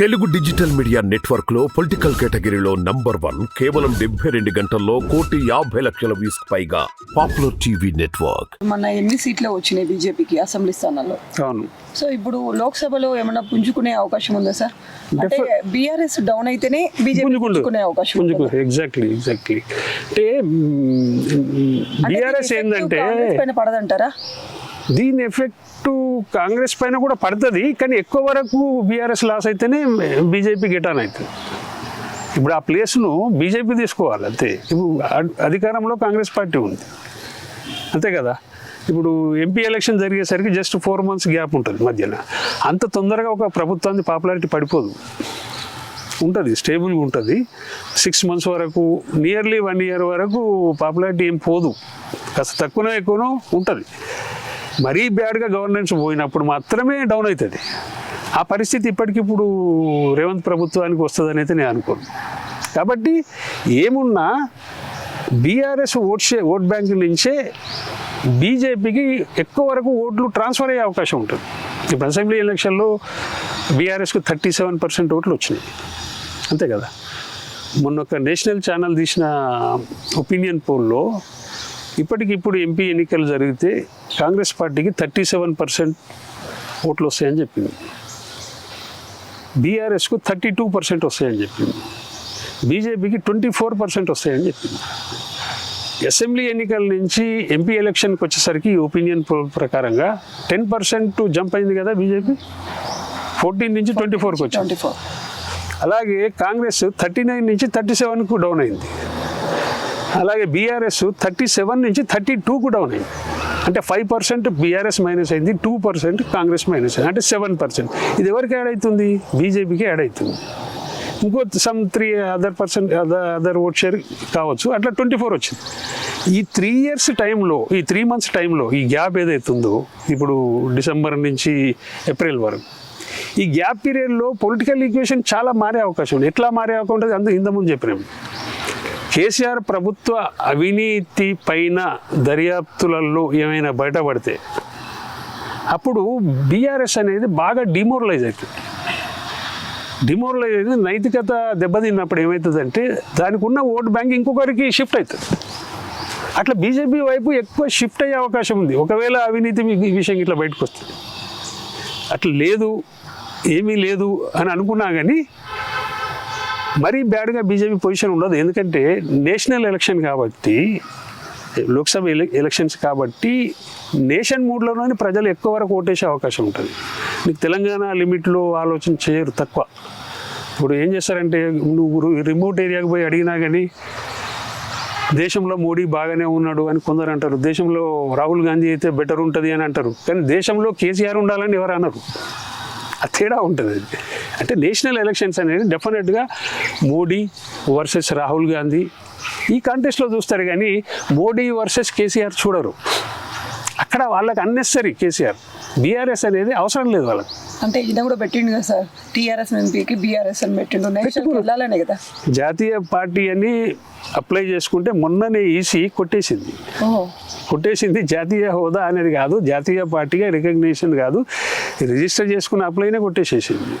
Telugu digital media నెట్వర్క్లో political కేటగిరీలో number one కేవలం డెబ్బై రెండు గంటల్లో కోటి యాభై లక్షల వ్యూస్ పైగా పాపులర్ టీవీ నెట్వర్క్. మన ఎన్ని సీట్లు వచ్చినాయి బీజేపీకి అసెంబ్లీ స్థానాల్లో. అవును. సో ఇప్పుడు లోక్సభలో ఏమైనా పుంజుకునే అవకాశం ఉందా సార్? అంటే బీఆర్ఎస్ డౌన్ అయితేనే బీజేపీ పుంజుకునే అవకాశం? ఎగ్జాక్ట్లీ ఎగ్జాక్ట్లీ అంటే బీఆర్ఎస్ ఏంటంటే పడదంటారా? దీని ఎఫెక్ట్ కాంగ్రెస్ పైన కూడా పడుతుంది కానీ ఎక్కువ వరకు బీఆర్ఎస్ లాస్ అయితేనే బీజేపీ గిటాన్ అవుతుంది ఇప్పుడు ఆ ప్లేస్ను బీజేపీ తీసుకోవాలి అంతే. ఇప్పుడు అధికారంలో కాంగ్రెస్ పార్టీ ఉంది. అంతే కదా? ఇప్పుడు ఎంపీ ఎలక్షన్ జరిగేసరికి జస్ట్ ఫోర్ మంత్స్ గ్యాప్ ఉంటుంది మధ్యన. అంత తొందరగా ఒక ప్రభుత్వాన్ని పాపులారిటీ పడిపోదు. ఉంటుంది స్టేబుల్గా ఉంటుంది. సిక్స్ మంత్స్ వరకు నియర్లీ వన్ ఇయర్ వరకు పాపులారిటీ ఏం పోదు. కాస్త తక్కువనో ఎక్కువనో ఉంటుంది. మరీ బ్యాడ్గా గవర్నెన్స్ పోయినప్పుడు మాత్రమే డౌన్ అవుతుంది. ఆ పరిస్థితి ఇప్పటికిప్పుడు రేవంత్ ప్రభుత్వానికి వస్తుందని అయితే నేను అనుకోను. కాబట్టి ఏమున్నా బీఆర్ఎస్ ఓట్ షే ఓట్ బ్యాంక్ నుంచే బీజేపీకి ఎక్కువ వరకు ఓట్లు ట్రాన్స్ఫర్ అయ్యే అవకాశం ఉంటుంది. ఇప్పుడు అసెంబ్లీ ఎలక్షన్లో బీఆర్ఎస్కు థర్టీ సెవెన్ పర్సెంట్ ఓట్లు వచ్చినాయి. అంతే కదా? మొన్న ఒక నేషనల్ ఛానల్ తీసిన ఒపీనియన్ పోల్లో ఇప్పటికిప్పుడు ఎంపీ ఎన్నికలు జరిగితే కాంగ్రెస్ పార్టీకి థర్టీ సెవెన్ పర్సెంట్ ఓట్లు వస్తాయని చెప్పింది. బీఆర్ఎస్కు థర్టీ టూ పర్సెంట్ వస్తాయని చెప్పింది. బీజేపీకి ట్వంటీ ఫోర్ పర్సెంట్ వస్తాయని చెప్పింది. అసెంబ్లీ ఎన్నికల నుంచి ఎంపీ ఎలక్షన్కి వచ్చేసరికి ఒపీనియన్ పోల్ ప్రకారంగా టెన్ పర్సెంట్ జంప్ అయింది కదా బీజేపీ? ఫోర్టీన్ నుంచి ట్వంటీ ఫోర్కి వచ్చింది అలాగే కాంగ్రెస్ థర్టీ నైన్ నుంచి థర్టీ సెవెన్కు డౌన్ అయింది. అలాగే బీఆర్ఎస్ థర్టీ సెవెన్ నుంచి థర్టీ టూకు డౌన్ అయింది అంటే ఫైవ్ పర్సెంట్ బీఆర్ఎస్ మైనస్ అయింది టూ పర్సెంట్ కాంగ్రెస్ మైనస్ అయింది. అంటే సెవెన్ పర్సెంట్ ఇది ఎవరికి యాడ్ అవుతుంది? బీజేపీకి యాడ్ అవుతుంది. ఇంకో some three other percent other other vote share కావచ్చు. అట్లా ట్వంటీ ఫోర్ వచ్చింది. ఈ త్రీ ఇయర్స్ టైంలో ఈ త్రీ మంత్స్ టైంలో ఈ గ్యాప్ ఏదైతుందో ఇప్పుడు డిసెంబర్ నుంచి ఏప్రిల్ వరకు ఈ గ్యాప్ పీరియడ్లో పొలిటికల్ ఈక్వేషన్ చాలా మారే అవకాశం ఉంది. ఎట్లా మారే అవకాశం ఉంటుంది? అందుకు ఇంతకుముందు చెప్పినాము కేసీఆర్ ప్రభుత్వ అవినీతి పైన దర్యాప్తులలో ఏమైనా బయటపడితే అప్పుడు బీఆర్ఎస్ అనేది బాగా డిమోరలైజ్ అవుతుంది. డిమోరలైజ్ అయితే నైతికత దెబ్బతిన్నప్పుడు ఏమవుతుందంటే దానికి ఉన్న ఓట్ బ్యాంక్ ఇంకొకరికి షిఫ్ట్ అవుతుంది. అట్లా బీజేపీ వైపు ఎక్కువ షిఫ్ట్ అయ్యే అవకాశం ఉంది. ఒకవేళ అవినీతి విషయం ఇట్లా బయటకు వస్తుంది. అట్లా లేదు ఏమీ లేదు అని అనుకున్నా కానీ మరీ బ్యాడ్గా బీజేపీ పొజిషన్ ఉండదు. ఎందుకంటే నేషనల్ ఎలక్షన్ కాబట్టి లోక్సభ ఎలక్షన్స్ కాబట్టి నేషన్ మూడ్లోనే ప్రజలు ఎక్కువ వరకు ఓటేసే అవకాశం ఉంటుంది. నీకు తెలంగాణ లిమిట్లో ఆలోచన చేయరు తక్కువ. ఇప్పుడు ఏం చేస్తారంటే నువ్వు రిమోట్ ఏరియాకి పోయి అడిగినా కానీ దేశంలో మోడీ బాగానే ఉన్నాడు అని కొందరు అంటారు. దేశంలో రాహుల్ గాంధీ అయితే బెటర్ ఉంటుంది అని అంటారు. కానీ దేశంలో కేసీఆర్ ఉండాలని ఎవరు అనరు. ఆ తేడా ఉంటుంది. అది అంటే నేషనల్ ఎలక్షన్స్ అనేది డెఫినెట్గా మోడీ వర్సెస్ రాహుల్ గాంధీ ఈ కాంటెస్ట్లో చూస్తారు కానీ మోడీ వర్సెస్ కేసీఆర్ చూడరు. అక్కడ వాళ్ళకి అన్నెసరీ కేసీఆర్. బీఆర్ఎస్ అనేది అవసరం లేదు వాళ్ళకి. అంటే ఈయన కూడా పెట్టిండు కదా సార్. టీఆర్ఎస్ ఎంపీకి బీఆర్ఎస్ అని పెట్టిండు. నెక్స్ట్ వెళ్ళాలనే కదా. జాతీయ పార్టీ అని అప్లై చేసుకుంటే మొన్ననే ఈసీ కొట్టేసింది. కొట్టేసింది జాతీయ హోదా అనేది కాదు జాతీయ పార్టీగా రికగ్నిషన్ కాదు. రిజిస్టర్ చేసుకున్న అప్లైనే కొట్టేసేసింది.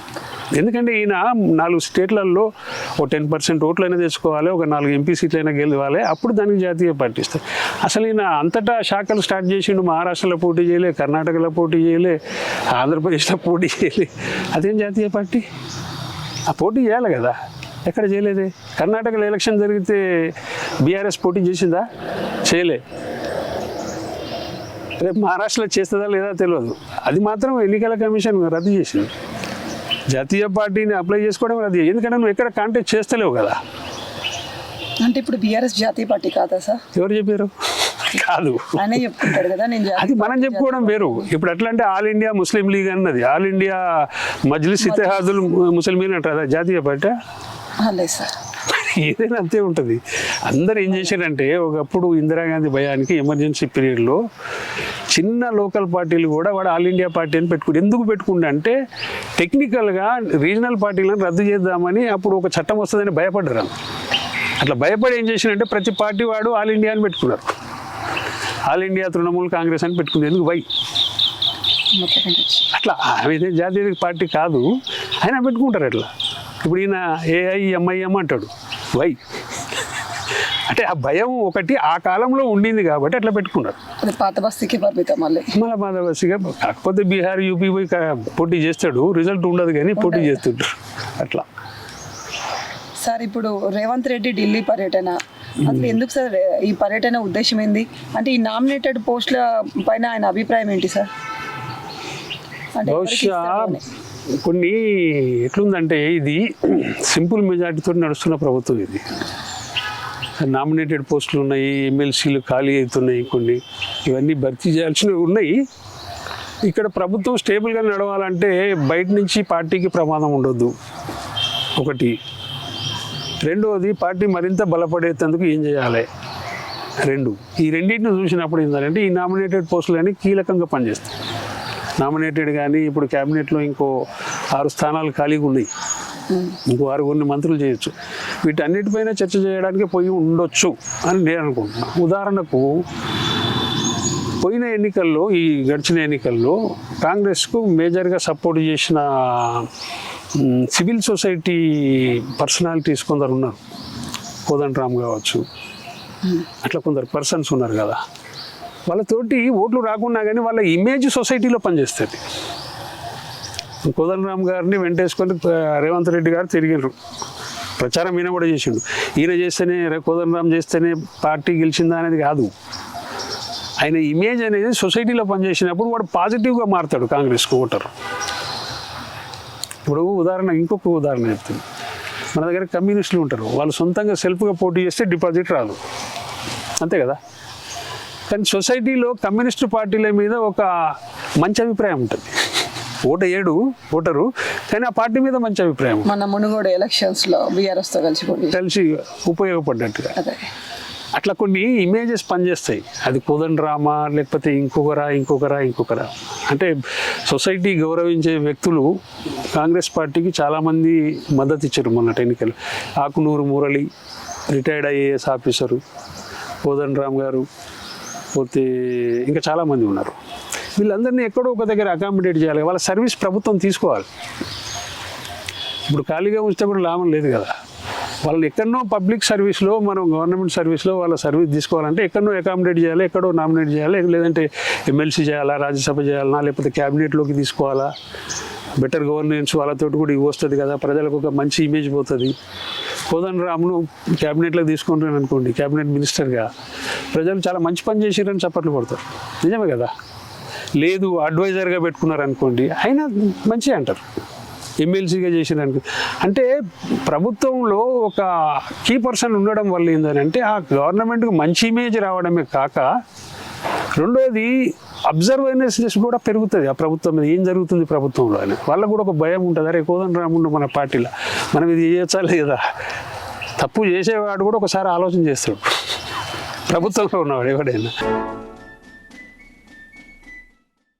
ఎందుకంటే ఈయన నాలుగు స్టేట్లలో ఓ టెన్ పర్సెంట్ ఓట్లైనా తెచ్చుకోవాలి ఒక నాలుగు ఎంపీ సీట్లైనా గెలవాలి. అప్పుడు దానికి జాతీయ పార్టీ ఇస్తారు. అసలు ఈయన అంతటా శాఖలు స్టార్ట్ చేసిండు మహారాష్ట్రలో పోటీ చేయలే కర్ణాటకలో పోటీ చేయలే ఆంధ్రప్రదేశ్లో పోటీ చేయలే. అదేం జాతీయ పార్టీ? ఆ పోటీ చేయాలి కదా. ఎక్కడ చేయలేదే? కర్ణాటకలో ఎలక్షన్ జరిగితే బీఆర్ఎస్ పోటీ చేసిందా? చేయలే. రేపు మహారాష్ట్రలో చేస్తుందా లేదా తెలియదు అది మాత్రం ఎన్నికల కమిషన్ రద్దు చేసింది. జాతీయ పార్టీని అప్లై చేసుకోవడం రద్దు ఎందుకంటే నువ్వు ఎక్కడ కాంటాక్ట్ చేస్తలేవు కదా. అంటే ఇప్పుడు బీఆర్ఎస్ జాతీయ పార్టీ కాదా సార్? ఎవరు చెప్పారు? కాదు. ఆయనే చెప్పుకుంటాడు కదా నేను జాతీయ అది మనం చెప్పుకోవడం వేరు. ఇప్పుడు ఎట్లా అంటే ఆల్ ఇండియా ముస్లిం లీగ్ అన్నది. ఆల్ ఇండియా మజ్లిస్ ఇతిహాదుల్ ముస్లిమీన్ అంటారు అదా జాతీయ పార్టీ? ఆ, లేదు సార్. ఏదైనా అంతే ఉంటుంది. అందరు ఏం చేశారంటే ఒకప్పుడు ఇందిరాగాంధీ భయానికి ఎమర్జెన్సీ పీరియడ్లో చిన్న లోకల్ పార్టీలు కూడా వాడు ఆల్ ఇండియా పార్టీ అని పెట్టుకుంటు ఎందుకు పెట్టుకుంటే అంటే టెక్నికల్గా రీజనల్ పార్టీలను రద్దు చేద్దామని అప్పుడు ఒక చట్టం వస్తుందని భయపడ్డారు. అట్లా భయపడి ఏం చేసినంటే ప్రతి పార్టీ వాడు ఆల్ ఇండియా అని పెట్టుకున్నారు. ఆల్ ఇండియా తృణమూల్ కాంగ్రెస్ అని పెట్టుకుంది. ఎందుకు? వై అట్లా. ఆమె జాతీయ పార్టీ కాదు. ఆయన పెట్టుకుంటారు అట్లా. ఇప్పుడు ఈయన ఏఐ ఎంఐఎం అంటాడు. వై అంటే ఆ భయం ఒకటి ఆ కాలంలో ఉండింది కాబట్టి అట్లా పెట్టుకున్నారు. పాత బస్తీకి పరిమితం మళ్ళీ. మళ్ళీ మాధవసిగా కాకపోతే బీహార్ యూపీ పోయి పోటీ చేస్తాడు. రిజల్ట్ ఉండదు కానీ పోటీ చేస్తుంటారు. అట్లా. సార్ ఇప్పుడు రేవంత్ రెడ్డి ఢిల్లీ పర్యటన. అసలు ఎందుకు సార్? ఈ పర్యటన ఉద్దేశం ఏంది? అంటే ఈ నామినేటెడ్ పోస్టుల పైన ఆయన అభిప్రాయం ఏంటి సార్? బహుశా. కొన్ని ఎట్లుందంటే ఇది సింపుల్ మెజార్టీతో నడుస్తున్న ప్రభుత్వం ఇది. నామినేటెడ్ పోస్టులు ఉన్నాయి ఎమ్మెల్సీలు ఖాళీ అవుతున్నాయి కొన్ని. ఇవన్నీ భర్తీ చేయాల్సినవి ఉన్నాయి. ఇక్కడ ప్రభుత్వం స్టేబుల్గా నడవాలంటే బయట నుంచి పార్టీకి ప్రమాదం ఉండొద్దు. ఒకటి. రెండవది పార్టీ మరింత బలపడేటందుకు ఏం చేయాలి? రెండు. ఈ రెండింటిని చూసినప్పుడు ఏంటంటే ఈ నామినేటెడ్ పోస్టులు కీలకంగా పనిచేస్తాయి. నామినేటెడ్ కానీ ఇప్పుడు క్యాబినెట్లో ఇంకో ఆరు స్థానాలు ఖాళీగా ఉన్నాయి. ఇంకో ఆరుగురిని మంత్రులు చేయొచ్చు. వీటన్నిటిపైన చర్చ చేయడానికి పోయి ఉండొచ్చు అని నేను అనుకుంటున్నాను ఉదాహరణకు పోయిన ఎన్నికల్లో ఈ గడిచిన ఎన్నికల్లో కాంగ్రెస్కు మేజర్గా సపోర్ట్ చేసిన సివిల్ సొసైటీ పర్సనాలిటీస్ కొందరు ఉన్నారు. కోదండరామ్ కావచ్చు. అట్లా కొందరు పర్సన్స్ ఉన్నారు కదా. వాళ్ళతోటి ఓట్లు రాకున్నా కానీ వాళ్ళ ఇమేజ్ సొసైటీలో పనిచేస్తుంది. కోదండరామ్ గారిని వెంటేసుకొని రేవంత్ రెడ్డి గారు తిరిగినారు ప్రచారం ఈయన కూడా చేసిండు. ఈయన చేస్తేనే రే- కోదండరామ్ చేస్తేనే పార్టీ గెలిచిందా అనేది కాదు. ఆయన ఇమేజ్ అనేది సొసైటీలో పనిచేసినప్పుడు వాడు పాజిటివ్గా మారుతాడు కాంగ్రెస్కు ఓటర్. ఇప్పుడు ఉదాహరణ ఇంకొక ఉదాహరణ చెప్తాను మన దగ్గర కమ్యూనిస్టులు ఉంటారు. వాళ్ళు సొంతంగా సెల్ఫ్గా పోటీ చేస్తే డిపాజిట్ రాదు. అంతే కదా? కానీ సొసైటీలో కమ్యూనిస్టు పార్టీల మీద ఒక మంచి అభిప్రాయం ఉంటుంది. ఓట ఏడు ఓటరు కానీ ఆ పార్టీ మీద మంచి అభిప్రాయం. మన మునుగోడు ఎలక్షన్స్లో బీఆర్ఎస్తో కలిసి. కలిసి ఉపయోగపడ్డట్టుగా. అదే. అట్లా కొన్ని ఇమేజెస్ పనిచేస్తాయి. అది కోదండరామా లేకపోతే ఇంకొకరా ఇంకొకరా ఇంకొకరా. అంటే సొసైటీ గౌరవించే వ్యక్తులు కాంగ్రెస్ పార్టీకి చాలామంది మద్దతు ఇచ్చారు మొన్నటి ఎన్నికలు. Akunuri Murali retired IAS officer Kodandaram గారు పోతే ఇంకా చాలామంది ఉన్నారు. వీళ్ళందరినీ ఎక్కడో ఒక దగ్గర అకామిడేట్ చేయాలి. వాళ్ళ సర్వీస్ ప్రభుత్వం తీసుకోవాలి. ఇప్పుడు ఖాళీగా ఉంచితే కూడా లాభం లేదు కదా. వాళ్ళని ఎక్కడనో పబ్లిక్ సర్వీస్లో మనం గవర్నమెంట్ సర్వీస్లో వాళ్ళ సర్వీస్ తీసుకోవాలంటే ఎక్కడనో అకామిడేట్ చేయాలి ఎక్కడో నామినేట్ చేయాలి లేదంటే ఎమ్మెల్సీ చేయాలా రాజ్యసభ చేయాలన్నా లేకపోతే క్యాబినెట్లోకి తీసుకోవాలా? బెటర్ గవర్నెన్స్ వాళ్ళతో కూడా ఇవి వస్తుంది కదా ప్రజలకు ఒక మంచి ఇమేజ్ పోతుంది. కోదండ రామును క్యాబినెట్లో తీసుకుంటాను అనుకోండి క్యాబినెట్ మినిస్టర్గా ప్రజలు చాలా మంచి పని చేసిరని చప్పట్లు కొడతారు. నిజమే కదా? లేదు అడ్వైజర్గా పెట్టుకున్నారు అనుకోండి అయినా మంచి అంటారు. ఎమ్మెల్సీగా చేసినానికి. అంటే ప్రభుత్వంలో ఒక కీ పర్సన్ ఉండడం వల్ల ఏంటంటే ఆ గవర్నమెంట్కి మంచి ఇమేజ్ రావడమే కాక రెండోది అబ్జర్వర్నెస్ కూడా పెరుగుతుంది ఆ ప్రభుత్వం మీద. ఏం జరుగుతుంది ప్రభుత్వంలో అని. వాళ్ళకు కూడా ఒక భయం ఉంటుంది. అరే కోదండ రాముండు మన పార్టీలో. మనం ఇది చేయొచ్చా లేదా? తప్పు చేసేవాడు కూడా ఒకసారి ఆలోచన చేస్తాడు. ప్రభుత్వంలో ఉన్నవాడు ఎవడైనా.